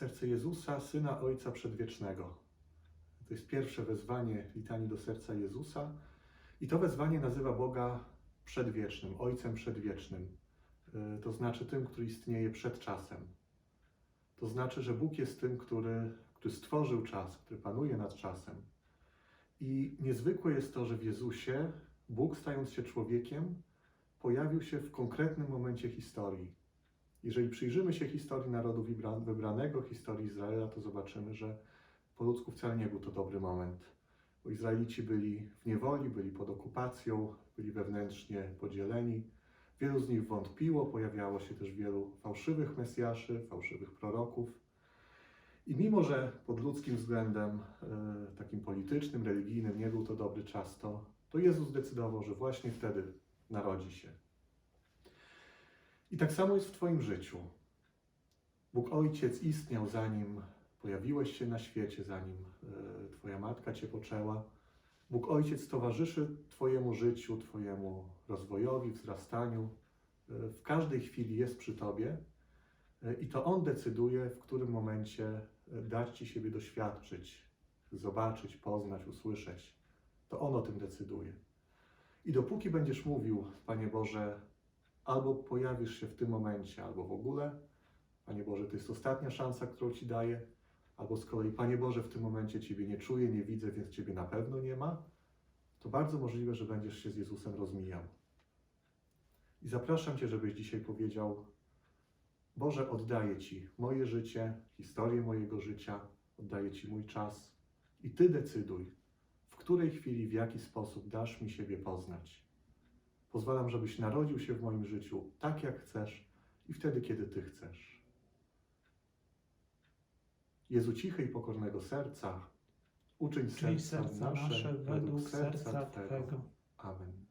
Serce Jezusa, Syna Ojca Przedwiecznego. To jest pierwsze wezwanie litanii do serca Jezusa. I to wezwanie nazywa Boga przedwiecznym, Ojcem przedwiecznym. Y, To znaczy tym, który istnieje przed czasem. To znaczy, że Bóg jest tym, który, który stworzył czas, który panuje nad czasem. I niezwykłe jest to, że w Jezusie Bóg, stając się człowiekiem, pojawił się w konkretnym momencie historii. Jeżeli przyjrzymy się historii narodu wybra- wybranego, historii Izraela, to zobaczymy, że po ludzku wcale nie był to dobry moment. Bo Izraelici byli w niewoli, byli pod okupacją, byli wewnętrznie podzieleni. Wielu z nich wątpiło, pojawiało się też wielu fałszywych mesjaszy, fałszywych proroków. I mimo, że pod ludzkim względem, e, takim politycznym, religijnym, nie był to dobry czas, to, to Jezus zdecydował, że właśnie wtedy narodzi się. I tak samo jest w Twoim życiu. Bóg Ojciec istniał zanim pojawiłeś się na świecie, zanim e, Twoja matka Cię poczęła. Bóg Ojciec towarzyszy Twojemu życiu, Twojemu rozwojowi, wzrastaniu. E, w każdej chwili jest przy Tobie e, i to On decyduje, w którym momencie dać Ci siebie doświadczyć, zobaczyć, poznać, usłyszeć. To On o tym decyduje. I dopóki będziesz mówił, Panie Boże, albo pojawisz się w tym momencie, albo w ogóle, Panie Boże, to jest ostatnia szansa, którą Ci daję, albo z kolei, Panie Boże, w tym momencie Ciebie nie czuję, nie widzę, więc Ciebie na pewno nie ma, to bardzo możliwe, że będziesz się z Jezusem rozmijał. I zapraszam Cię, żebyś dzisiaj powiedział: Boże, oddaję Ci moje życie, historię mojego życia, oddaję Ci mój czas i Ty decyduj, w której chwili, w jaki sposób dasz mi siebie poznać. Pozwalam, żebyś narodził się w moim życiu tak, jak chcesz i wtedy, kiedy Ty chcesz. Jezu cichy i pokornego serca, uczyń Czyń serca serca nasze według serca. Twego. Amen.